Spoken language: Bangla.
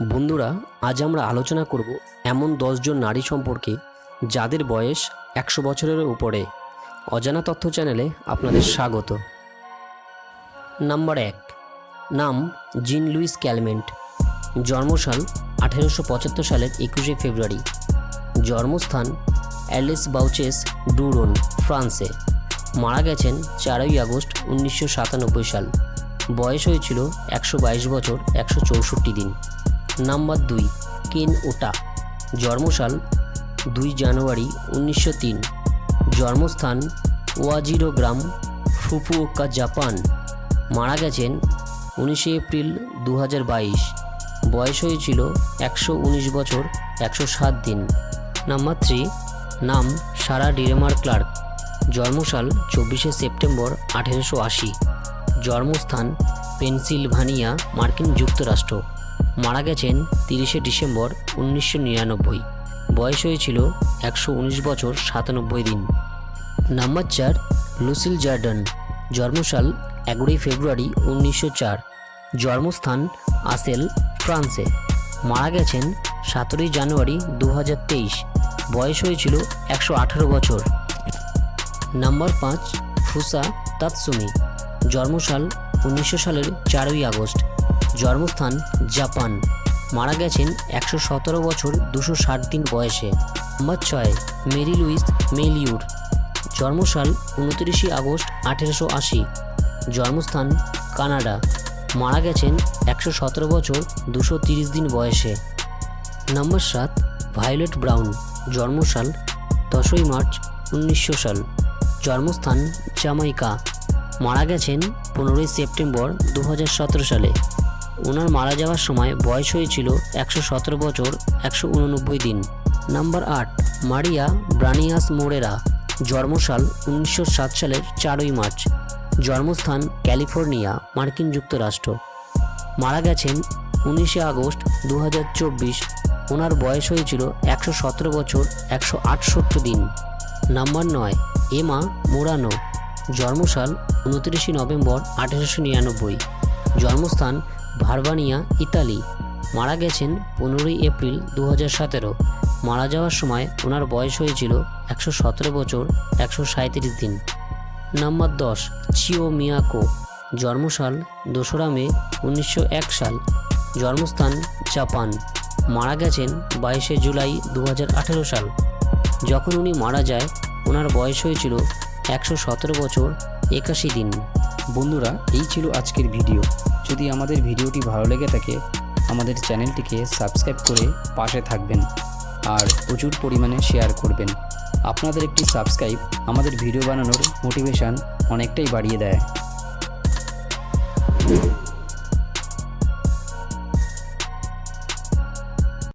বন্ধুরা, আজ আমরা আলোচনা করব এমন দশজন নারী সম্পর্কে যাদের বয়স একশো বছরের উপরে। অজানা তথ্য চ্যানেলে আপনাদের স্বাগত। নাম্বার এক, নাম জিন লুইস ক্যালমেন্ট। জন্মসাল আঠেরোশো পঁচাত্তর সালের একুশে ফেব্রুয়ারি। জন্মস্থান অ্যালিস বাউচেস ডুরন, ফ্রান্সে। মারা গেছেন চারই আগস্ট উনিশশো সাতানব্বই সাল। বয়স হয়েছিল একশো বাইশ বছর একশো চৌষট্টি দিন। নাম্বার দুই, কেন ওটা? জন্মসাল, দুই জানুয়ারি উনিশশো তিন। জন্মস্থান, ওয়াজিরো গ্রাম ফুফুওকা জাপান। মারা গেছেন উনিশে এপ্রিল দু বাইশ। বয়স হয়েছিল একশো উনিশ বছর, একশো সাত দিন। নাম্বার থ্রি, নাম সারা ডিরেমার ক্লার্ক। জন্মসাল চব্বিশে সেপ্টেম্বর আঠেরোশো আশি। জন্মস্থান পেনসিলভানিয়া, মার্কিন যুক্তরাষ্ট্র। মারা গেছেন তিরিশে ডিসেম্বর উনিশশো নিরানব্বই। বয়স হয়েছিল একশো উনিশ বছর সাতানব্বই দিন। নাম্বার চার, লুসিল জার্ডন। জন্মসাল এগারোই ফেব্রুয়ারি উনিশশো চার। জন্মস্থান আসেল, ফ্রান্সে। মারা গেছেন সতেরোই জানুয়ারি দু হাজার তেইশ। বয়স হয়েছিল একশো আঠারো বছর। নাম্বার পাঁচ, ফুসা তাৎসুমি। জন্মসাল উনিশশো সালের চারই আগস্ট। জন্মস্থান জাপান। মারা গেছেন একশো সতেরো বছর দুশো ষাট দিন বয়সে। নাম্বার ছয় মেরি লুইস মেলিউর জন্মসাল উনতিরিশে আগস্ট আঠেরোশো আশি। জন্মস্থান কানাডা। মারা গেছেন একশো সতেরো বছর দুশো তিরিশ দিন বয়সে। নম্বর সাত ভায়োলেট ব্রাউন। জন্মসাল দশই মার্চ উনিশশো সাল। জন্মস্থান জামাইকা মারা গেছেন পনেরোই সেপ্টেম্বর দু হাজার সতেরো সালে। ওনার মারা যাওয়ার সময় বয়স হয়েছিল একশো সতেরো বছর, একশো উননব্বই দিন। নাম্বার আট, মারিয়া ব্রানিয়াস মোরেরা, জন্মসাল উনিশশো সাত সালের চারই মার্চ। জন্মস্থান ক্যালিফোর্নিয়া, মার্কিন যুক্তরাষ্ট্র। মারা গেছেন উনিশে আগস্ট দু হাজার চব্বিশ। ওনার বয়স হয়েছিল একশো সতেরো বছর, একশো আটষট্টি দিন। নাম্বার নয়, এমা মোরানো, জন্মসাল উনত্রিশে নভেম্বর আঠেরোশো নিরানব্বই। জন্মস্থান ভারবানিয়া, ইতালি। মারা গেছেন পনেরোই এপ্রিল দু সতেরো। মারা যাওয়ার সময় ওনার বয়স হয়েছিল একশো সতেরো বছর, একশো সাঁত্রিশ দিন। নাম্বার দশ, চিও মিয়াকো। জন্মসাল, দোসরা মে, উনিশশো এক সাল। জন্মস্থান, জাপান। মারা গেছেন বাইশে জুলাই দু হাজার আঠেরো সাল। যখন উনি মারা যায়, ওনার বয়স হয়েছিল একশো সতেরো বছর, একাশি দিন। বন্ধুরা, এই ছিল আজকের ভিডিও। যদি আমাদের ভিডিওটি ভালো লেগে থাকে, আমাদের চ্যানেলটিকে সাবস্ক্রাইব করে পাশে থাকবেন আর প্রচুর পরিমাণে শেয়ার করবেন। আপনাদের একটি সাবস্ক্রাইব আমাদের ভিডিও বানানোর মোটিভেশান অনেকটাই বাড়িয়ে দেয়।